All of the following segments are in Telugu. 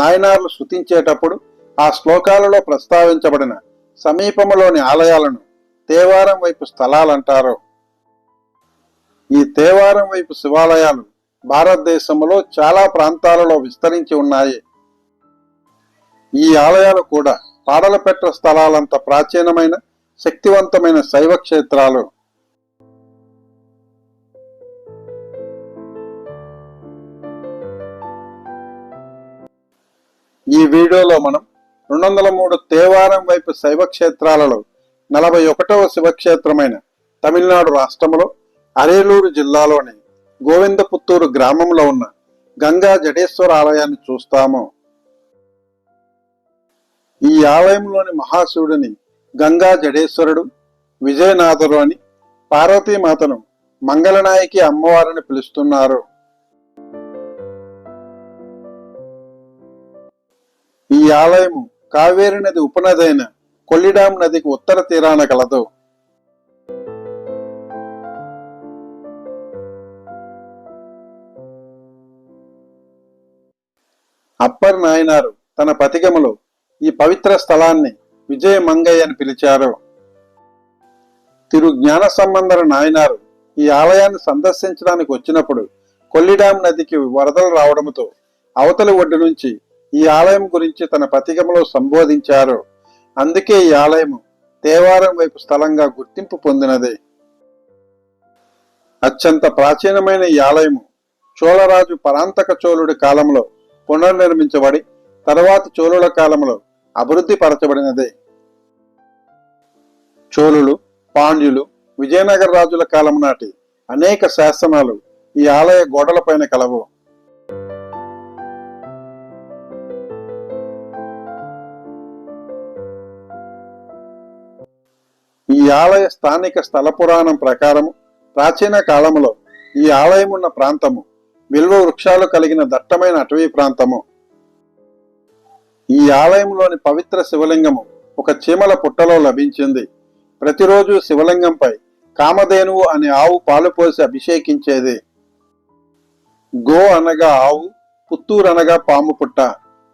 నాయనార్లు శృతించేటప్పుడు ఆ శ్లోకాలలో ప్రస్తావించబడిన సమీపములోని ఆలయాలను తేవారం వైపు స్థలాలంటారు. ఈ తేవారం వైపు శివాలయాలు భారతదేశంలో చాలా ప్రాంతాలలో విస్తరించి ఉన్నాయి. ఈ ఆలయాలు కూడా పాడలపెట్ట స్థలాలంత ప్రాచీనమైన శక్తివంతమైన శైవ క్షేత్రాలు ఈ వీడియోలో మనం రెండు వందల మూడు తేవారం వైపు శైవ క్షేత్రాలలో నలభై ఒకటవ శివక్షేత్రమైన తమిళనాడు రాష్ట్రంలో అరేలూరు జిల్లాలోని గోవిందపుత్తూరు గ్రామంలో ఉన్న గంగా జడేశ్వర ఆలయాన్ని చూస్తాము. ఈ ఆలయంలోని మహాశివుడిని గంగా జడేశ్వరుడు విజయనాథుడు అని పార్వతీమాతను మంగళనాయకి అమ్మవారిని పిలుస్తున్నారు. ఈ ఆలయము కావేరి నది ఉపనది అయిన కొల్లిడాం నదికి ఉత్తర తీరాన కలదు. అప్పర్ నాయనారు తన పతికములో ఈ పవిత్ర స్థలాన్ని విజయ మంగయ్య అని పిలిచారు. తిరు జ్ఞాన సంబంధర నాయనారు ఈ ఆలయాన్ని సందర్శించడానికి వచ్చినప్పుడు కొల్లిడాం నదికి వరదలు రావడంతో అవతలి ఒడ్డు నుంచి ఈ ఆలయం గురించి తన పతికములో సంబోధించారు. అందుకే ఈ ఆలయము దేవారం వైపు స్థలంగా గుర్తింపు పొందినది. అత్యంత ప్రాచీనమైన ఈ ఆలయము చోళరాజు పరాంతక చోళుడి కాలంలో పునర్నిర్మించబడి తరువాత చోళుల కాలంలో అభివృద్ధి పరచబడినది. చోళులు పాండ్యులు విజయనగర రాజుల కాలం నాటి అనేక శాసనాలు ఈ ఆలయ గోడలపైన కలవు. ఈ ఆలయ స్థానిక స్థల పురాణం ప్రకారము ప్రాచీన కాలములో ఈ ఆలయం ఉన్న ప్రాంతము విల్వ వృక్షాలు కలిగిన దట్టమైన అటవీ ప్రాంతము. ఈ ఆలయంలోని పవిత్ర శివలింగము ఒక చీమల పుట్టలో లభించింది. ప్రతిరోజు శివలింగంపై కామధేనువు అనే ఆవు పాలు పోసి అభిషేకించేది. గో అనగా ఆవు పుత్తూరు అనగా పాము పుట్ట.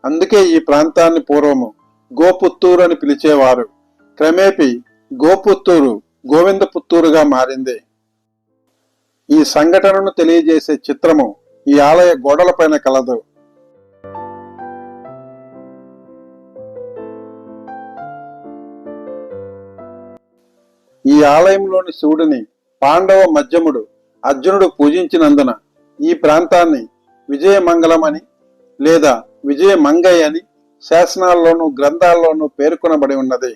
అందుకే ఈ ప్రాంతాన్ని పూర్వము గోపుత్తూరు అని పిలిచేవారు. క్రమేపీ గోపుత్తూరు గోవింద పుత్తూరుగా మారింది. ఈ సంఘటనను తెలియజేసే చిత్రము ఈ ఆలయ గోడలపైన కలదు. ఈ ఆలయంలోని శివుడిని పాండవ మధ్యముడు అర్జునుడు పూజించినందున ఈ ప్రాంతాన్ని విజయమంగళం అని లేదా విజయమంగయ్య అని శాసనాల్లోనూ గ్రంథాల్లోనూ పేర్కొనబడి ఉన్నది.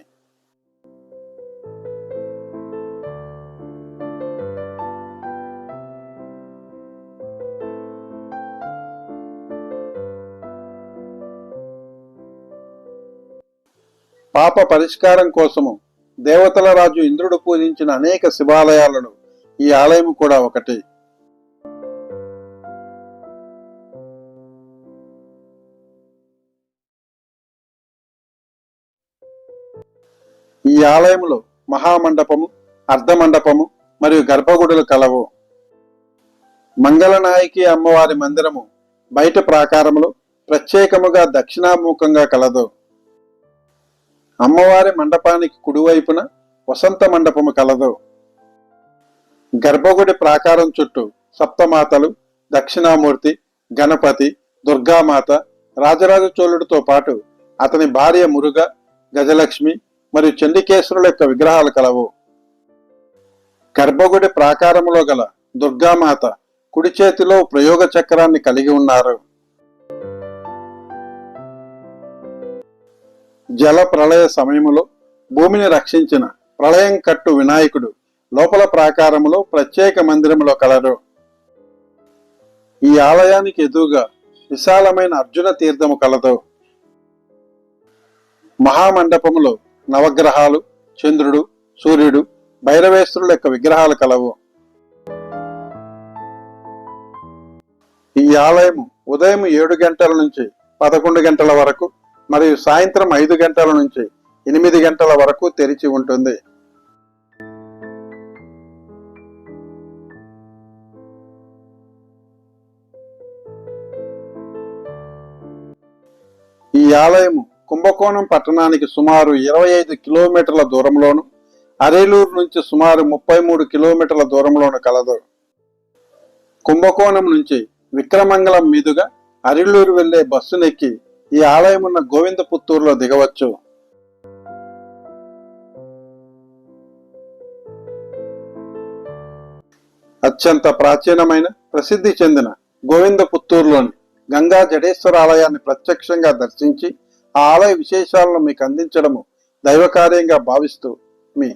పాప పరిష్కారం కోసము దేవతల రాజు ఇంద్రుడు పూజించిన అనేక శివాలయాలలో ఈ ఆలయం కూడా ఒకటి. ఈ ఆలయంలో మహామండపము అర్ధమండపము మరియు గర్భగుడులు కలవు. మంగళనాయకి అమ్మవారి మందిరము బయట ప్రాకారములో ప్రత్యేకముగా దక్షిణాముఖంగా కలదు. అమ్మవారి మండపానికి కుడివైపున వసంత మండపము కలదు. గర్భగుడి ప్రాకారం చుట్టూ సప్తమాతలు దక్షిణామూర్తి గణపతి దుర్గామాత రాజరాజ చోళుడితో పాటు అతని భార్య మురుగ గజలక్ష్మి మరియు చండికేశ్వరుల యొక్క విగ్రహాలు కలవు. గర్భగుడి ప్రాకారములో గల దుర్గామాత కుడి చేతిలో ప్రయోగ చక్రాన్ని కలిగి ఉన్నారు. జల ప్రళయ సమయములో భూమిని రక్షించిన ప్రళయం కట్టు వినాయకుడు లోపల ప్రాకారములో ప్రత్యేక మందిరములో కలరు. ఈ ఆలయానికి ఎదురుగా విశాలమైన అర్జున తీర్థము కలదు. మహామండపములో నవగ్రహాలు చంద్రుడు సూర్యుడు భైరవేశ్వరుల యొక్క విగ్రహాలు కలవు. ఈ ఆలయం ఉదయం ఏడు గంటల నుంచి పదకొండు గంటల వరకు మరియు సాయంత్రం ఐదు గంటల నుంచి ఎనిమిది గంటల వరకు తెరిచి ఉంటుంది. ఈ ఆలయం కుంభకోణం పట్టణానికి సుమారు ఇరవై ఐదు కిలోమీటర్ల దూరంలోను అరేలూరు నుంచి సుమారు ముప్పై మూడు కిలోమీటర్ల దూరంలోను కలదు. కుంభకోణం నుంచి విక్రమంగళం మీదుగా అరేలూరు వెళ్ళే బస్సునెక్కి ఈ ఆలయం ఉన్న గోవిందపుత్తూరులో దిగవచ్చు. అత్యంత ప్రాచీనమైన ప్రసిద్ధి చెందిన గోవిందపుత్తూరులోని గంగా జడేశ్వర ఆలయాన్ని ప్రత్యక్షంగా దర్శించి ఆ ఆలయ విశేషాలను మీకు అందించడము దైవకార్యంగా భావిస్తూ మీ